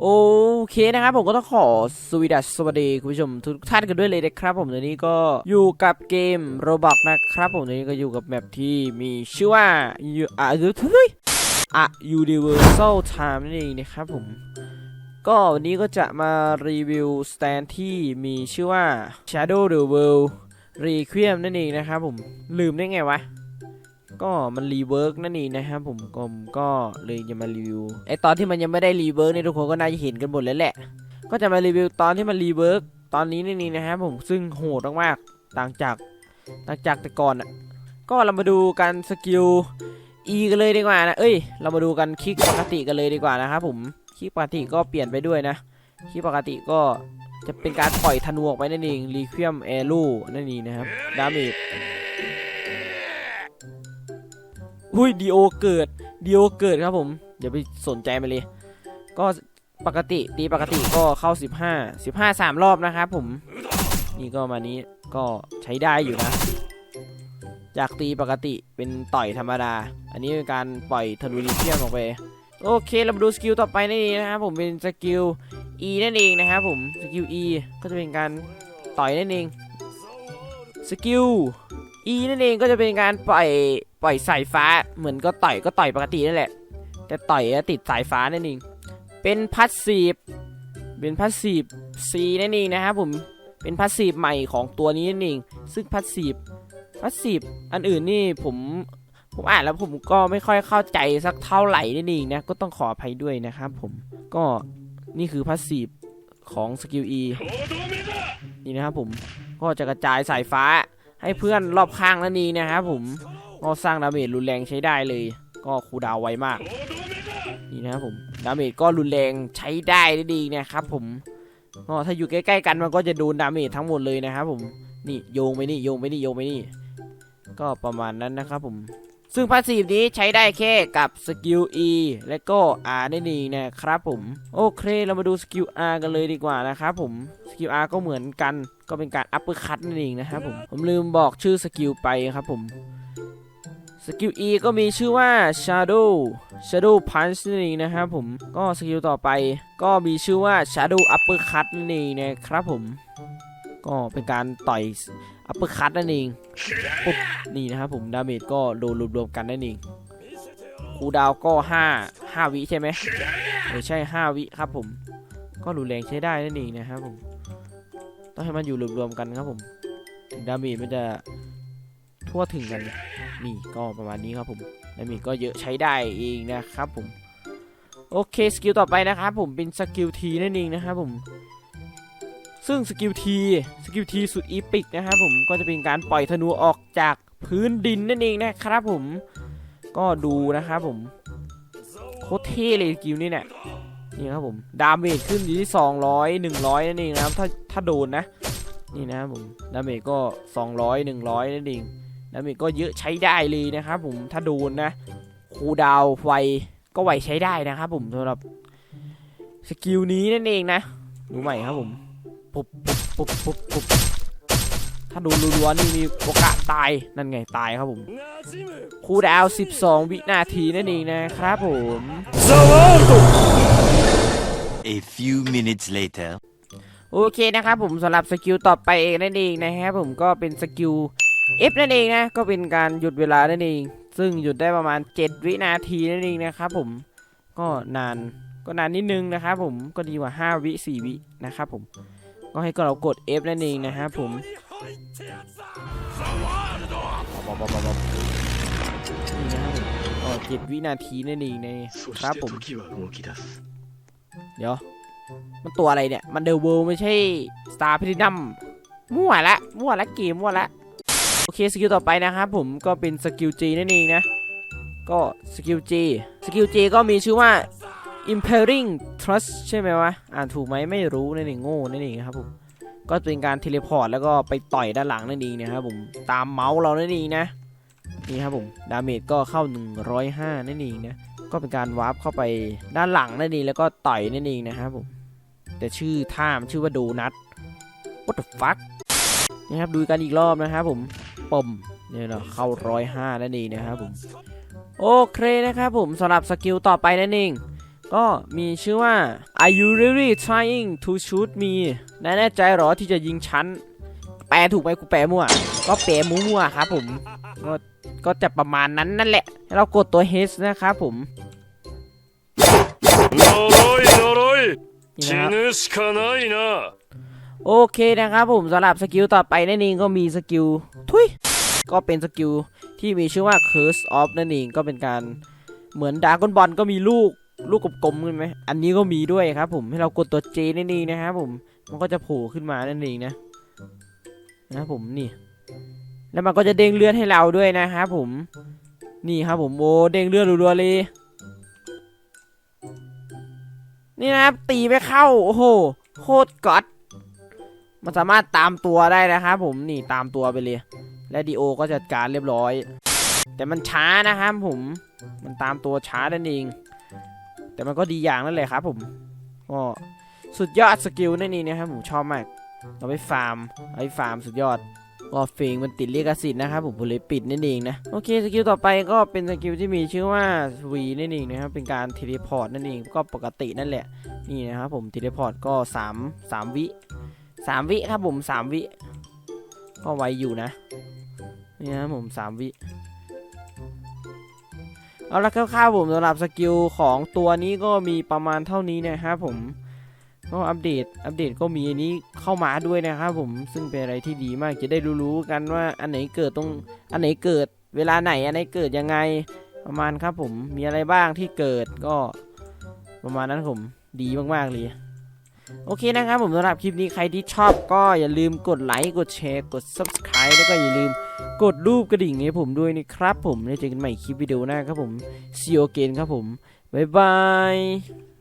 โอเคนะครับผมก็ต้องขอสวีดัสสวัสดีคุณผู้ชมทุกท่านกันด้วยเลยนะครับผมตอนนี้ก็อยู่กับเกมโรบอกนะครับผมตอนนี้ก็อยู่กับแมปที่มีชื่อว่าอะทุยอะ Universal Time นั่นเองนะครับผม ก็วันนี้ก็จะมารีวิวสแตนที่มีชื่อว่า Shadow the World Requiem นั่นเองนะครับผมลืมได้ไงวะ ก็มันรีเวิร์กนั่นเองนะครับผมก็ก็เลยจะมารีวิวไอตอนที่มันยังไม่ได้รีเวิร์กเนี่ยทุกคนก็น่าจะเห็นกันหมดแล้วแหละ ก็จะมารีวิวตอนที่มันรีเวิร์กตอนนี้นี่นี่นะครับผมซึ่งโหดมากๆต่างจากต่างจากแต่ก่อนอะก็เรามาดูกันสกิล E กันเลยดีกว่านะเอ้ย เรามาดูกันคลิกปกติกันเลยดีกว่านะครับผมคลิกปกติก็เปลี่ยนไปด้วยนะคลิกปกติก็จะเป็นการปล่อยธนูออกไปนั่นเองรีควียมแอรูนั่นเองนะครับดาเมจ หุ้ยดีโอเกิดดีโอเกิดครับผมอย่าไปสนใจมันเลย ก็ปกติตีปกติก็เข้า 15 15 3 รอบนะครับผม นี่ก็มานี้ก็ใช้ได้อยู่นะ จากตีปกติเป็นต่อยธรรมดา อันนี้เป็นการปล่อยธนูลิเทียมออกไป โอเคเรามาดูสกิลต่อไปนั่นเองนะครับผมเป็นสกิล E นั่นเองนะครับผมสกิล E ก็จะเป็นการต่อยนั่นเองสกิล E นั่นเองก็จะเป็นการปล่อย ปล่อยสายฟ้าเหมือนก็ต่อยก็ต่อยปกตินั่นแหละ แต่ต่อยแล้วติดสายฟ้านั่นเองเป็นพัสซีฟเป็นพัสซีฟ C นั่นเองนะครับผมเป็นพัสซีฟใหม่ของตัวนี้นั่นเองซึ่งพัสซีฟพัสซีฟอันอื่นนี่ผมผมอ่านแล้วผมก็ไม่ค่อยเข้าใจสักเท่าไหร่นั่นเองนะก็ต้องขออภัยด้วยนะครับผมก็นี่คือพัสซีฟของสกิล E นี่นะครับผมก็จะกระจายสายฟ้าให้เพื่อนรอบข้างนั่นเองนะครับผม ก็สร้างดาเมจรุนแรงใช้ได้เลย ก็คูดาวไวมาก นี่นะครับผม ดาเมจก็รุนแรงใช้ได้ดีนะครับผมก็ถ้าอยู่ใกล้ๆกันมันก็จะโดนดาเมจทั้งหมดเลยนะครับผม นี่โยงไปนี่โยงไปนี่โยงไปนี่ ก็ประมาณนั้นนะครับผม ซึ่งพาสซีฟนี้ใช้ได้แค่กับสกิล E และก็ R นั่นเองนะครับผม โอเคเรามาดูสกิล R กันเลยดีกว่านะครับผม สกิล R ก็เหมือนกัน ก็เป็นการอัปเปอร์คัตนั่นเองนะครับผม ผมลืมบอกชื่อสกิลไปครับผม สกิล E ก็มีชื่อว่า Shadow Shadow Punch นั่นเองนะครับผมก็สกิลต่อไปก็มีชื่อว่า Shadow Uppercut นั่นเองนะครับผม ก็เป็นการต่อย Uppercut นั่นเองปุ๊บนี่นะครับผมดาเมจก็โดนรวมๆกันนั่นเองคูดาวก็5 5วิใช่ไหมเออใช่ 5 วิครับผม ก็รุนแรงใช้ได้นั่นเองนะครับผม ต้องให้มันอยู่รวมๆกันครับผมดาเมจมันจะทั่วถึงกัน นี่ก็ประมาณนี้ครับผมดาเมจก็เยอะใช้ได้เองนะครับผม โอเคสกิลต่อไปนะครับผมเป็นสกิลทีนั่นเองนะครับผม ซึ่งสกิลทีสกิลทีสุดอีพิกนะครับผมก็จะเป็นการปล่อยธนูออกจากพื้นดินนั่นเองนะครับผม ก็ดูนะครับผมโคตรเท่เลยสกิลนี้เนี่ยนี่ครับผมดาเมจขึ้นอยู่ที่ 200 100 นั่นเองนะครับถ้าถ้าโดนนะ นี่นะครับผมดาเมจก็ 200 100 นั่นเอง ดาเมจก็เยอะใช้ได้เลยนะครับผมถ้าโดนนะคูลดาวน์ไวก็ไวใช้ได้นะครับผมสำหรับสกิลนี้นั่นเองนะดูใหม่ครับผมปุ๊บปุ๊บปุ๊บปุ๊บปุ๊บถ้าโดนรัวๆนี่มีโอกาสตายนั่นไงตายครับผมคูลดาวน์12 วินาทีนั่นเองนะครับผม A few minutes later. โอเคนะครับผมสำหรับสกิลต่อไปเองนั่นเองนะครับผมก็เป็นสกิล F นั่นเองนะ ก็เป็นการหยุดเวลานั่นเอง ซึ่งหยุดได้ประมาณ 7 วินาทีนั่นเองนะครับผม ก็นาน ก็นานนิดนึงนะครับผม ก็ดีกว่า 5 วิ 4 วินะครับผม ก็ให้กเรากด F นั่นเองนะครับผมนี่นะครับผมก็เจ็ดวินาทีนั่นเองนะครับผม เดี๋ยว มันตัวอะไรเนี่ย มันเดอะเวิลด์ไม่ใช่สตาร์พินัมมั่วละ มั่วละเกมมั่วละ เคสกิลต่อไปนะครับผมก็เป็นสกิล G นั่นเองนะ ก็สกิล G สกิล G ก็มีชื่อว่า impairing trust ใช่ไหมวะ อ่านถูกไหมไม่รู้นั่นเองโง่นั่นเองครับผมก็เป็นการเทเลพอร์ตแล้วก็ไปต่อยด้านหลังนั่นเองนะครับผมตามเมาส์เรานั่นเองนะนี่ครับผมดาเมจก็เข้า 105 นั่นเองนะก็เป็นการวาร์ปเข้าไปด้านหลังนั่นเองแล้วก็ต่อยนั่นเองนะครับผมแต่ชื่อท่ามชื่อว่าโดนัท what the fuck นี่ครับดูกันอีกรอบนะครับผม ปมเนี่ยเนาะเข้าร้อยห้านั่นเองนะครับผมโอเคนะครับผมสำหรับสกิลต่อไปนั่นเองก็มีชื่อว่า Are you really trying to shoot me แน่ใจหรอที่จะยิงฉัน แปลถูกไหมกูแปลมั่ว ก็แปลมั่วครับผม ก็ก็จะประมาณนั้นนั่นแหละ เรากดตัว H นะครับผมโนรยโนรยชินุสกนายนะ โอเคนะครับผมสำหรับสกิลต่อไปนั่นเองก็มีสกิลทุยก็เป็นสกิลที่มีชื่อว่า Curse of นั่นเองก็เป็นการเหมือนดากอนบอลก็มีลูกลูกกลมๆใช่ไหมอันนี้ก็มีด้วยครับผมให้เรากดตัว J นั่นเองนะครับผมมันก็จะโผล่ขึ้นมานั่นเองนะนะครับผมนี่ แล้วมันก็จะเด้งเลือดให้เราด้วยนะครับผมนี่ครับผมโอ้เด้งเลือดรัวๆเลยนี่นะครับตีไม่เข้าโอ้โหโคตรก๊อต มันสามารถตามตัวได้นะครับผมนี่ตามตัวไปเลย และดีโอก็จัดการเรียบร้อย แต่มันช้านะครับผมมันตามตัวช้านั่นเอง แต่มันก็ดีอย่างนั่นแหละครับผมก็สุดยอดสกิลนั่นเองนะครับผมชอบมากเราไปฟาร์มเอาไปฟาร์มสุดยอดก็เฟงมันติดลิขสิทธิ์นะครับผมผมเลยปิดนั่นเองนะโอเคสกิลต่อไปก็เป็นสกิลที่มีชื่อว่าวีนั่นเองนะครับเป็นการเทเลพอร์ตนั่นเองก็ปกตินั่นแหละนี่นะครับผมเทเลพอร์ตก็ 3 3 วิ สามวิครับผมสามวิ ก็ไวอยู่นะ นี่นะครับผมสามวิ เอาละคร่าวๆผมสำหรับสกิลของตัวนี้ก็มีประมาณเท่านี้นะครับผม ก็อัปเดต อัปเดตก็มีอันนี้เข้ามาด้วยนะครับผม ซึ่งเป็นอะไรที่ดีมากจะได้รู้ๆกันว่าอันไหนเกิดตรง อันไหนเกิดเวลาไหน อันไหนเกิดยังไง ประมาณครับผม มีอะไรบ้างที่เกิดก็ประมาณนั้นผม ดีมากๆเลย โอเคนะครับผมสำหรับคลิปนี้ใครที่ชอบก็อย่าลืมกดไลค์กดแชร์กด Subscribe แล้วก็อย่าลืมกดรูปกระดิ่งให้ผมด้วยนะครับผมแล้วเจอกันใหม่คลิปวิดีโอหน้าครับผม See you again ครับผมบ๊ายบาย